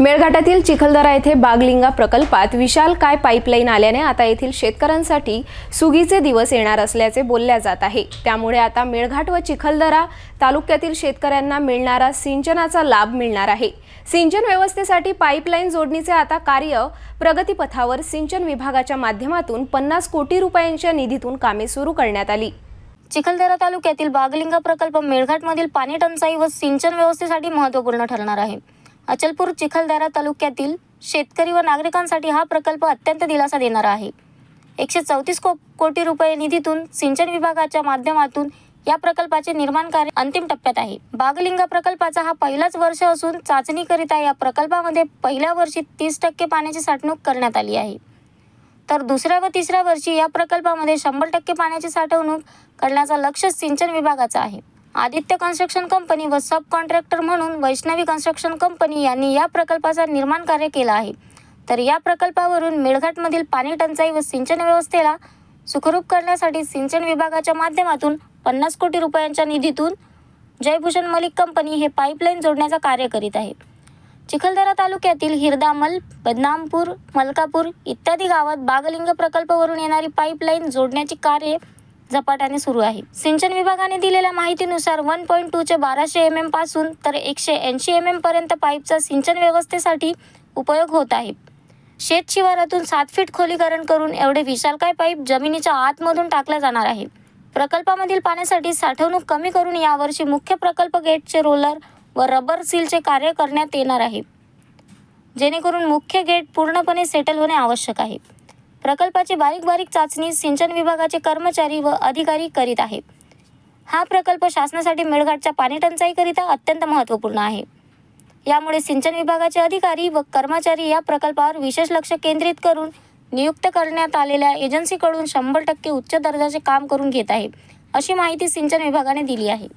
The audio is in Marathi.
मेळघाटातील चिखलदरा येथे बागलिंगा प्रकल्पात विशाल काय पाईपलाईन आल्याने आता येथील शेतकऱ्यांसाठी सुगीचे दिवस येणार असल्याचे बोलल्या जात आहे. त्यामुळे आता मेळघाट व चिखलदरा तालुक्यातील शेतकऱ्यांना मिळणारा सिंचनाचा लाभ मिळणार आहे. सिंचन व्यवस्थेसाठी पाईपलाईन जोडणीचे आता कार्य प्रगतीपथावर सिंचन विभागाच्या माध्यमातून पन्नास कोटी रुपयांच्या निधीतून कामे सुरू करण्यात आली. चिखलदरा तालुक्यातील बागलिंगा प्रकल्प मेळघाटमधील पाणी टंचाई व सिंचन व्यवस्थेसाठी महत्त्वपूर्ण ठरणार आहे. अचलपूर चिखलदरा तालुक्यातील शेतकरी व नागरिकांसाठी हा प्रकल्प अत्यंत दिलासा देणारा आहे. एकशे चौतीस को कोटी रुपये निधीतून सिंचन विभागाच्या माध्यमातून या प्रकल्पाचे निर्माण कार्य अंतिम टप्प्यात आहे. बागलिंगा प्रकल्पाचा हा पहिलाच वर्ष असून चाचणीकरिता या प्रकल्पामध्ये पहिल्या वर्षी तीस टक्के पाण्याची साठवणूक करण्यात आली आहे. तर दुसऱ्या व तिसऱ्या वर्षी या प्रकल्पामध्ये शंभर टक्के पाण्याची साठवणूक करण्याचा लक्ष सिंचन विभागाचा आहे. आदित्य कन्स्ट्रक्शन कंपनी व सब कॉन्ट्रॅक्टर म्हणून वैष्णवी कन्स्ट्रक्शन कंपनी यांनी या प्रकल्पाचा निर्माण कार्य केला आहे. तर या प्रकल्पावरून मेळघाटमधील पाणी टंचाई व सिंचन व्यवस्थेला सुखरूप करण्यासाठी सिंचन विभागाच्या माध्यमातून पन्नास कोटी रुपयांच्या निधीतून जयभूषण मलिक कंपनी हे पाईपलाईन जोडण्याचा कार्य करीत आहे. चिखलदरा तालुक्यातील हिरदामल बदनामपूर मलकापूर इत्यादी गावात बागलिंग प्रकल्पावरून येणारी पाईपलाईन जोडण्याची कार्य झपाट्याने सुरू आहे. सिंचन विभागाने दिलेल्या माहितीनुसार वन पॉईंट टूचे बाराशे एम एमपासून तर एकशे ऐंशी एम एम पर्यंत पाईपचा सिंचन व्यवस्थेसाठी उपयोग होत आहे. शेत शिवारातून सात फीट खोलीकरण करून एवढे विशालकाय पाईप जमिनीच्या आतमधून टाकला जाणार आहे. प्रकल्पामधील पाण्यासाठी साठवणूक कमी करून यावर्षी मुख्य प्रकल्प गेटचे रोलर व रबर सीलचे कार्य करण्यात येणार आहे. जेणेकरून मुख्य गेट पूर्णपणे सेटल होणे आवश्यक आहे. प्रकल्पाची बारीक बारीक चाचणी सिंचन विभागाचे कर्मचारी व अधिकारी करीत आहेत. हा प्रकल्प शासनासाठी मेळघाटच्या पाणी टंचाईकरिता अत्यंत महत्त्वपूर्ण आहे. यामुळे सिंचन विभागाचे अधिकारी व कर्मचारी या प्रकल्पावर विशेष लक्ष केंद्रित करून नियुक्त करण्यात आलेल्या एजन्सीकडून शंभर टक्के उच्च दर्जाचे काम करून घेत आहे अशी माहिती सिंचन विभागाने दिली आहे.